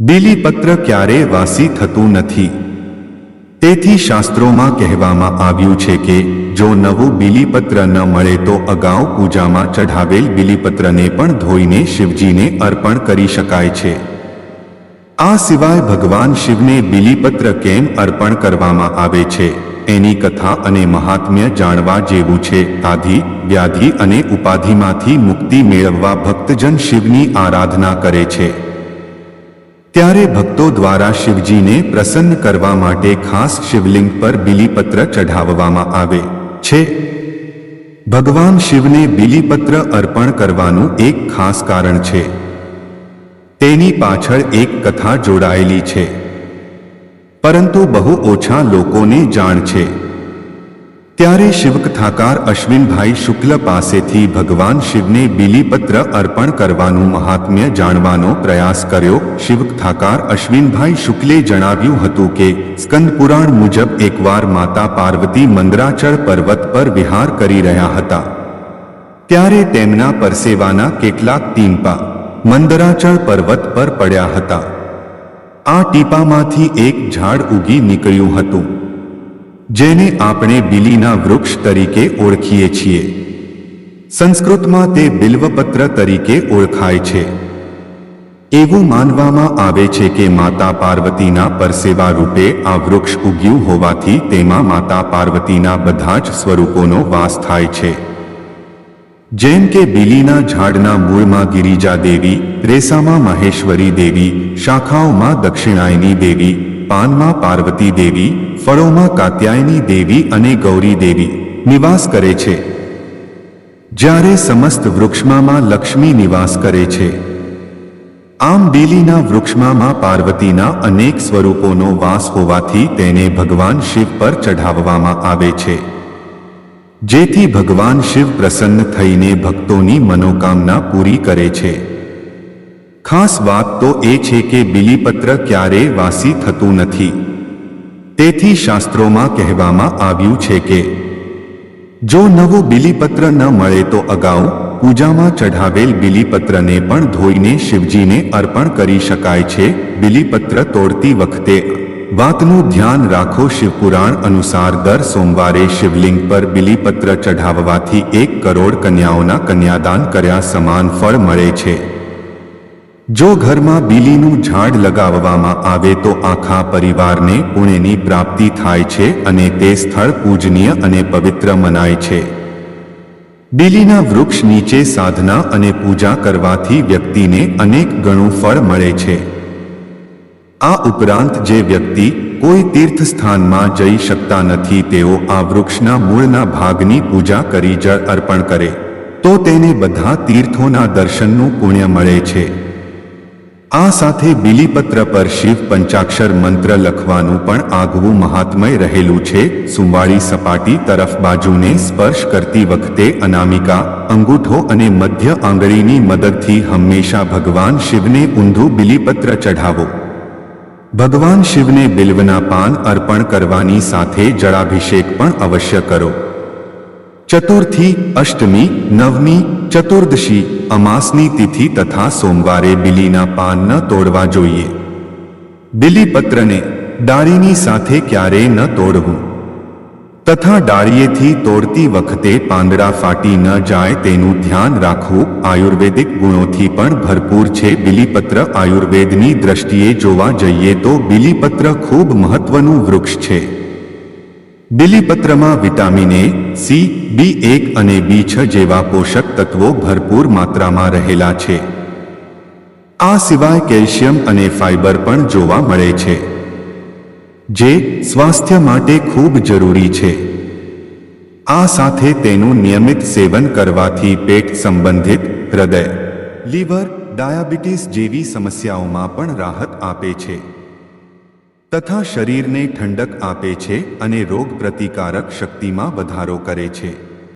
બીલીપત્ર ક્યારે વાસી થતું નથી. તેથી શાસ્ત્રોમાં કહેવામાં આવ્યું છે કે, જો નવું બીલીપત્ર ન મળે તો અગાઉ પૂજામાં ચઢાવેલ બીલીપત્રને પણ ધોઈને શિવજીને અર્પણ કરી શકાય છે. આ સિવાય ભગવાન શિવને બીલીપત્ર કેમ અર્પણ કરવામાં આવે છે, એની કથા અને મહાત્મ્ય જાણવા જેવું છે. આધિ, વ્યાધિ અને ઉપાધિમાંથી મુક્તિ મેળવવા ભક્તજન શિવની આરાધના કરે છે. ત્યારે ભક્તો દ્વારા શિવજીને પ્રસન્ન કરવા માટે ખાસ શિવલિંગ પર બિલીપત્ર ચઢાવવામાં આવે છે. ભગવાન શિવને બિલીપત્ર અર્પણ કરવાનું એક ખાસ કારણ છે. તેની પાછળ એક કથા જોડાયેલી છે. પરંતુ બહુ ઓછા લોકોને જાણ છે. ત્યારે શિવકથાકાર અશ્વિનભાઈ શુક્લ પાસેથી ભગવાન શિવને બીલીપત્ર અર્પણ કરવાનું મહાત્મ્ય જાણવાનો પ્રયાસ કર્યો. શિવકથાકાર અશ્વિનભાઈ શુક્લે જણાવ્યું હતું કે સ્કંદપુરાણ મુજબ એકવાર માતા પાર્વતી મંદરાચળ પર્વત પર વિહાર કરી રહ્યા હતા. ત્યારે તેમના પરસેવાના કેટલાક ટીમ્પા મંદરાચળ પર્વત પર પડ્યા હતા. આ ટીપામાંથી એક ઝાડ ઉગી નીકળ્યું હતું. જેને આપણે બિલીના વૃક્ષ તરીકે ઓળખીએ છીએ. સંસ્કૃતમાં તે બિલ્વપત્ર તરીકે ઓળખાય છે. એવું માનવામાં આવે છે કે માતા પાર્વતીના પરસેવા રૂપે આ વૃક્ષ ઉગ્યું હોવાથી તેમાં માતા પાર્વતીના બધા જ સ્વરૂપોનો વાસ થાય છે. જેમ કે બિલીના ઝાડના મૂળમાં ગિરિજા દેવી રેસામાં મહેશ્વરી દેવી, શાખાઓમાં દક્ષિણાયની દેવી પાનમાં પાર્વતી દેવી, ફળોમાં કાત્યાયની દેવી અને ગૌરી દેવી નિવાસ કરે છે. જ્યારે સમસ્ત વૃક્ષમાં લક્ષ્મી નિવાસ કરે છે. આમ બેલીના વૃક્ષમાં પાર્વતીના અનેક સ્વરૂપોનો વાસ હોવાથી તેને ભગવાન શિવ પર ચઢાવવામાં આવે છે. જેથી ભગવાન શિવ પ્રસન્ન થઈને ભક્તોની મનોકામના પૂરી કરે છે. ખાસ વાત તો એ છે કે બિલીપત્ર ક્યારેય વાસી થતું નથી. તેથી શાસ્ત્રોમાં કહેવામાં આવ્યું છે કે, જો નવું બિલીપત્ર ન મળે તો અગાઉ પૂજામાં ચઢાવેલ બિલીપત્રને પણ ધોઈને શિવજીને અર્પણ કરી શકાય છે. બિલીપત્ર તોડતી વખતે વાતનું ધ્યાન રાખો. શિવપુરાણ અનુસાર દર સોમવારે શિવલિંગ પર બિલીપત્ર ચઢાવવાથી એક કરોડ કન્યાઓના કન્યાદાન કર્યા સમાન ફળ મળે છે. જો ઘરમાં બીલીનું ઝાડ લગાવવામાં આવે તો આખા પરિવારને પુણ્યની પ્રાપ્તિ થાય છે અને તે સ્થળ પૂજનીય અને પવિત્ર મનાય છે. બીલીના વૃક્ષ નીચે સાધના અને પૂજા કરવાથી વ્યક્તિને અનેક ગણું ફળ મળે છે. આ ઉપરાંત જે વ્યક્તિ કોઈ તીર્થ સ્થાનમાં જઈ શકતા નથી તેઓ આ વૃક્ષના મૂળના ભાગની પૂજા કરી જળ અર્પણ કરે. તો તેને બધા તીર્થોના દર્શનનું પુણ્ય મળે છે. આ સાથે બિલીપત્ર પર શિવ પંચાક્ષર મંત્ર લખવાનું પણ આગવું મહાત્મય રહેલું છે. સુંવાળી સપાટી તરફ બાજુને સ્પર્શ કરતી વખતે અનામિકા, અંગૂઠો અને મધ્ય આંગળીની મદદથી હંમેશા ભગવાન શિવને ઊંધું બિલીપત્ર ચઢાવો. ભગવાન શિવને બિલ્વના પાન અર્પણ કરવાની સાથે જળાભિષેક પણ અવશ્ય કરો. ચતુર્થી અષ્ટમી, નવમી, ચતુર્દશી, અમાસની તિથિ તથા સોમવારે બિલીના પાન ન તોડવા જોઈએ. બિલીપત્રને ડાળીની સાથે ક્યારેય ન તોડવું. તથા ડાળીએથી તોડતી વખતે પાંદડા ફાટી ન જાય તેનું ધ્યાન રાખવું આયુર્વેદિક ગુણોથી પણ ભરપૂર છે. બિલીપત્ર આયુર્વેદની દ્રષ્ટિએ જોવા જઈએ તો બિલીપત્ર ખૂબ મહત્વનું વૃક્ષ છે. બિલીપત્રમાં વિટામિન એ, સી, બી એક અને બી છ જેવા પોષક તત્વો ભરપૂર માત્રામાં રહેલા છે. આ સિવાય કેલ્શિયમ અને ફાઇબર પણ જોવા મળે છે, જે સ્વાસ્થ્ય માટે ખૂબ જરૂરી છે. આ સાથે તેનું નિયમિત સેવન કરવાથી પેટ સંબંધિત હૃદય, લીવર, ડાયાબિટીસ જેવી સમસ્યાઓમાં પણ રાહત આપે છે. તથા શરીરને ઠંડક આપે છે અને રોગ પ્રતિકારક શક્તિમાં વધારો કરે છે.